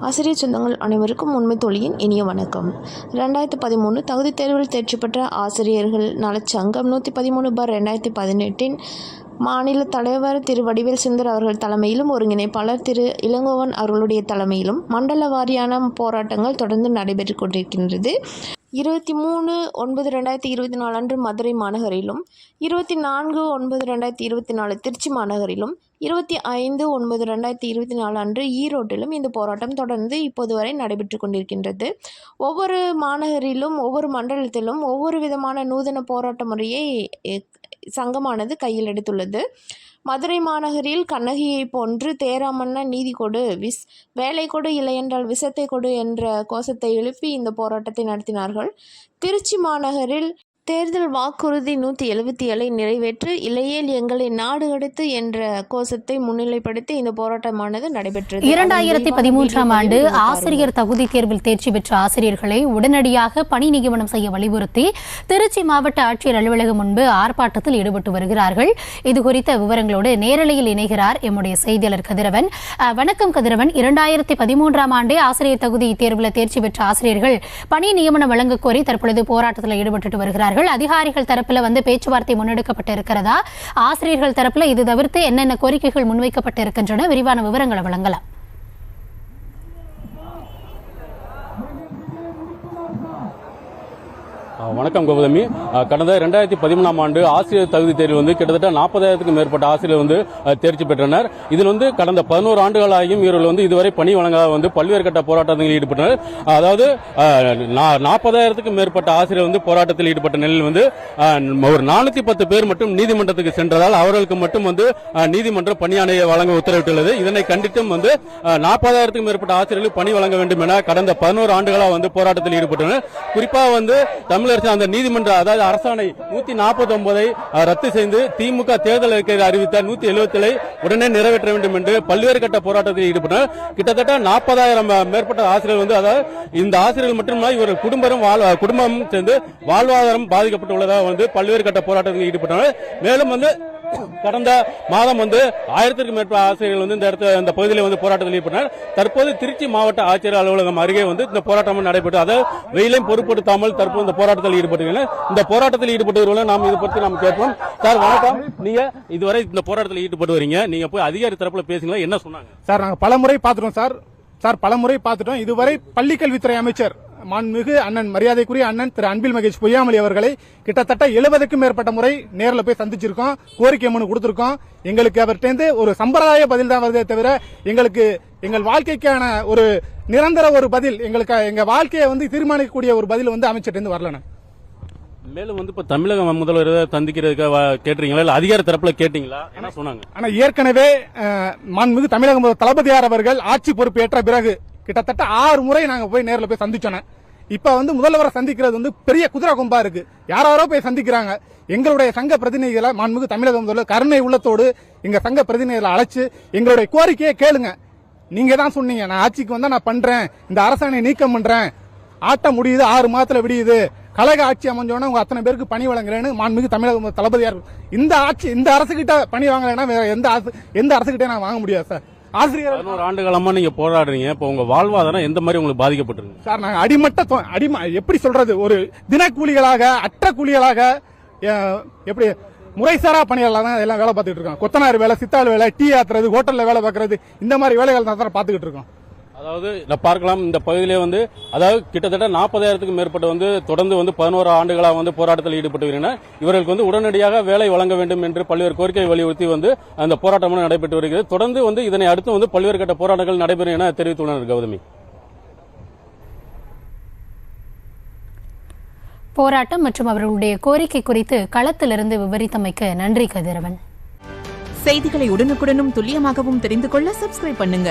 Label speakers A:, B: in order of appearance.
A: ஆசிரியர் சொந்தங்கள் அனைவருக்கும் உண்மை தொழிலின் இனிய வணக்கம். ரெண்டாயிரத்தி பதிமூணு தகுதி தேர்வில் தேர்ச்சி பெற்ற ஆசிரியர்கள் நலச்சங்கம் நூற்றி பதிமூணு பார் ரெண்டாயிரத்தி பதினெட்டின் மாநில தலைவர் திரு வடிவேல் சுந்தர் அவர்கள் தலைமையிலும் ஒருங்கிணைப்பாளர் திரு இளங்கோவன் அவர்களுடைய தலைமையிலும் மண்டல வாரியான போராட்டங்கள் தொடர்ந்து நடைபெற்று கொண்டிருக்கின்றது. இருபத்தி மூணு ஒன்பது ரெண்டாயிரத்தி இருபத்தி நாலு அன்று மதுரை மாநகரிலும் இருபத்தி நான்கு ஒன்பது ரெண்டாயிரத்தி இருபத்தி நாலு திருச்சி மாநகரிலும் இருபத்தி ஐந்து ஒன்பது ரெண்டாயிரத்தி இருபத்தி நாலு அன்று ஈரோட்டிலும் இந்த போராட்டம் தொடர்ந்து இப்போது வரை நடைபெற்று கொண்டிருக்கின்றது. ஒவ்வொரு மாநகரிலும் ஒவ்வொரு மண்டலத்திலும் ஒவ்வொரு விதமான நூதன போராட்ட முறையை சங்கமானது கையில் எடுத்துள்ளது. மதுரை மாநகரில் கண்ணகியை போன்று தேராமன்னா நீதி கொடு விஸ் வேலை கொடு இல்லையென்றால் விஷத்தை கொடு என்ற கோஷத்தை எழுப்பி இந்த போராட்டத்தை நடத்தினார்கள். திருச்சி மாநகரில் தேர்தல் வாக்குறுதி நூற்றி எழுபத்தி ஏழை நிறைவேற்று இல்லையேல் எங்களை நாடு கடத்து என்ற கோஷத்தை முன்னிலைப்படுத்தி இந்த போராட்டமானது நடைபெற்றது.
B: இரண்டாயிரத்தி பதிமூன்றாம் ஆண்டு. ஆசிரியர் தகுதி தேர்வில் தேர்ச்சி பெற்ற ஆசிரியர்களை உடனடியாக பணி நியமனம் செய்ய வலியுறுத்தி திருச்சி மாவட்ட ஆட்சியர் அலுவலகம் முன்பு ஆர்ப்பாட்டத்தில் ஈடுபட்டு வருகிறார்கள். இது குறித்த விவரங்களோடு நேரலையில் இணைகிறார் எம்முடைய செய்தியாளர் கதிரவன். வணக்கம் கதிரவன். இரண்டாயிரத்தி பதிமூன்றாம் ஆண்டே ஆசிரியர் தகுதி தேர்வில் தேர்ச்சி பெற்ற ஆசிரியர்கள் பணி நியமனம் வழங்க கோரி தற்பொழுது போராட்டத்தில் ஈடுபட்டு வருகிறார்கள். அதிகாரிகள் தரப்புல வந்து பேச்சுவார்த்தை முன்னெடுக்கப்பட்டு இருக்கிறதா ஆசிரியர்கள் தரப்பில் இது தவிர்த்து என்னென்ன கோரிக்கைகள் முன்வைக்கப்பட்டு இருக்கின்றன விரிவான விவரங்களை வழங்கலாம்.
C: வணக்கம் கௌதமி. கடந்த ரெண்டாயிரத்தி பதிமூணாம் ஆண்டு ஆசிரியர் தகுதி தேர்வு வந்து கிட்டத்தட்ட நாற்பதாயிரத்துக்கும் மேற்பட்ட ஆசிரியர் வந்து தேர்ச்சி பெற்றனர். இதில் வந்து கடந்த பதினோரு ஆண்டுகளாகியும் இவர்கள் வந்து இதுவரை பணி வழங்காத வந்து பல்வேறு கட்ட போராட்டத்தில் ஈடுபட்டனர். அதாவது நாற்பதாயிரத்துக்கும் மேற்பட்ட ஆசிரியர் வந்து போராட்டத்தில் ஈடுபட்ட நிலையில் வந்து ஒரு நானூத்தி பத்து பேர் மட்டும் நீதிமன்றத்துக்கு சென்றதால் அவர்களுக்கு மட்டும் வந்து நீதிமன்றம் பணியாணையை வழங்க உத்தரவிட்டுள்ளது. இதனை கண்டித்தும் வந்து நாற்பதாயிரத்துக்கும் மேற்பட்ட ஆசிரியர்கள் பணி வழங்க வேண்டும் என கடந்த பதினோரு ஆண்டுகளாக வந்து போராட்டத்தில் ஈடுபட்டனர். குறிப்பாக வந்து தமிழரசு அந்த நீதிமன்ற அதாவது அரசாணை நூத்தி நாற்பத்தி ஒன்பதை ரத்து செய்து திமுக தேர்தல் அறிக்கையில் அறிவித்த நூத்தி எழுபத்தி உடனே நிறைவேற்ற வேண்டும் என்று பல்வேறு கட்ட போராட்டத்தில் ஈடுபட்டனர். கிட்டத்தட்ட நாற்பதாயிரம் மேற்பட்ட ஆசிரியர்கள் வந்து அதாவது இந்த ஆசிரியர்கள் மட்டுமல்ல இவர்கள் குடும்பம் குடும்பம் சேர்ந்து வாழ்வாதாரம் பாதிக்கப்பட்டுள்ளதாக வந்து பல்வேறு கட்ட போராட்டத்தில் ஈடுபட்டனர். மேலும் வந்து கடந்த மாதம் வந்து ஆயிரத்திற்கும் மேற்பட்ட ஆசிரியர்கள் வந்து இந்த இடத்துல இந்த பகுதியில் வந்து போராட்டத்தில் ஈடுபட்டனர். தற்போது திருச்சி மாவட்ட ஆட்சியர் அலுவலகம் அருகே வந்து இந்த போராட்டம் நடைபெற்று அதாவது வெயிலையும் பொருட்படுத்தாமல் தற்போது இந்த போராட்டத்தில் ஈடுபட்டுள்ளனர் இந்த போராட்டத்தில் ஈடுபட்டவர்கள் நாம் இது பற்றி நாம் கேட்போம். சார் வணக்கம். நீங்க இதுவரை இந்த போராட்டத்தில் ஈடுபட்டு வரீங்க. நீங்க போய் அதிகாரி தரப்புல பேசுங்களா என்ன சொன்னாங்க?
D: சார் நாங்க பல முறை பார்த்துட்டோம் சார். சார் பல முறை பார்த்துட்டோம். இதுவரை பள்ளிக்கல்வித்துறை அமைச்சர் மாண்புமிகு அண்ணன் மரியாதைக்குரிய அண்ணன் திரு அன்பில் மகேஷ் பொய்யாமொழி அவர்களை கிட்டத்தட்ட எழுபதுக்கும் மேற்பட்ட முறை நேரில் போய் சந்திச்சிருக்கோம் கோரிக்கை மனு கொடுத்திருக்கோம். எங்களுக்கு அவர்கிட்ட ஒரு சம்பிரதாய பதில் தான் வருதே தவிர எங்களுக்கு எங்கள் வாழ்க்கைக்கான ஒரு நிரந்தர ஒரு பதில் எங்களுக்கு எங்க வாழ்க்கையை வந்து தீர்மானிக்கக்கூடிய ஒரு பதில் வந்து அமைச்சர்கிட்ட வரலண்ணா.
C: மேலும் வந்து இப்ப தமிழக முதல்வர் சந்திக்கிறதுக்கு கேட்டீங்களா இல்ல அதிகாரி தரப்புல கேட்டீங்களா? என்ன சொன்னாங்க?
D: ஆனா ஏற்கனவே மாண்புமிகு தமிழக முதல்வர் தளபதியார் அவர்கள் ஆட்சி பொறுப்பேற்ற பிறகு கிட்டத்தட்ட ஆறு முறை நாங்க போய் நேர்ல போய் சந்திச்சோம் இப்ப வந்து முதல்வரை சந்திக்கிறது வந்து பெரிய குதிரை கொம்பா இருக்கு. யாராரோ போய் சந்திக்கிறாங்க. எங்களுடைய சங்க பிரதிநிதிகளை மாண்புமிகு தமிழக முதல்வர் கருணை உள்ளத்தோடு எங்க சங்க பிரதிநிதிகளை அழைச்சு எங்களுடைய கோரிக்கையை கேளுங்க. நீங்க தான் சொன்னீங்க நான் ஆட்சிக்கு வந்தா நான் பண்றேன். இந்த அரசாணை நீக்கம் பண்றேன். ஆட்டம் முடியுது ஆறு மாதத்துல விடியுது. கழக ஆட்சி அமைஞ்சோன்னா உங்க அத்தனை பேருக்கு பணி வழங்குறேன்னு மாண்புமிகு தமிழக தளபதியார் இந்த ஆட்சி இந்த அரசு கிட்ட பணி வாங்கலைன்னா வேற எந்த அரசு எந்த அரசு நான் வாங்க முடியாது சார். ஆசிரியர்
C: பதினோரு ஆண்டு காலமா நீங்க போராடுறீங்க. இப்ப உங்க வாழ்வாதாரம் எந்த மாதிரி உங்களுக்கு பாதிக்கப்பட்டிருக்கு?
D: சார் நாங்க அடிமட்ட அடிம எப்படி சொல்றது? ஒரு தினக்கூலிகளாக அற்ற கூலிகளாக எப்படி முறைசாரா பணியாளர் தான் எல்லாம் வேலை பார்த்துட்டு இருக்கோம். கொத்தனார் வேலை சித்தாள் வேலை டீ ஆத்துறது ஹோட்டல்ல வேலை பார்க்கறது இந்த மாதிரி வேலைகள் தான் பார்த்துக்கிட்டு இருக்கோம்.
C: அதாவது நான் பார்க்கலாம் இந்த பகுதியிலே வந்து அதாவது கிட்டத்தட்ட நாற்பதாயிரத்துக்கும் மேற்பட்ட வந்து தொடர்ந்து வந்து பதினோரு ஆண்டுகளாக வந்து போராட்டத்தில் ஈடுபட்டு வருகின்றனர் இவர்களுக்கு வந்து உடனடியாக வேலை வழங்க வேண்டும் என்று பல்வேறு கோரிக்கை வலியுறுத்தி வந்து அந்த போராட்டம் நடைபெற்று வருகிறது. தொடர்ந்து வந்து இதனை அடுத்து வந்து பல்வேறு கட்ட போராட்டங்கள் நடைபெறும் என தெரிவித்துள்ளனர் கௌதமி.
B: போராட்டம் மற்றும் அவர்களுடைய கோரிக்கை குறித்து களத்திலிருந்து விவரித்தமைக்கு நன்றி கதிரவன்.
E: செய்திகளை உடனுக்குடனும் துல்லியமாகவும் தெரிந்து கொள்ள சப்ஸ்கிரைப் பண்ணுங்க.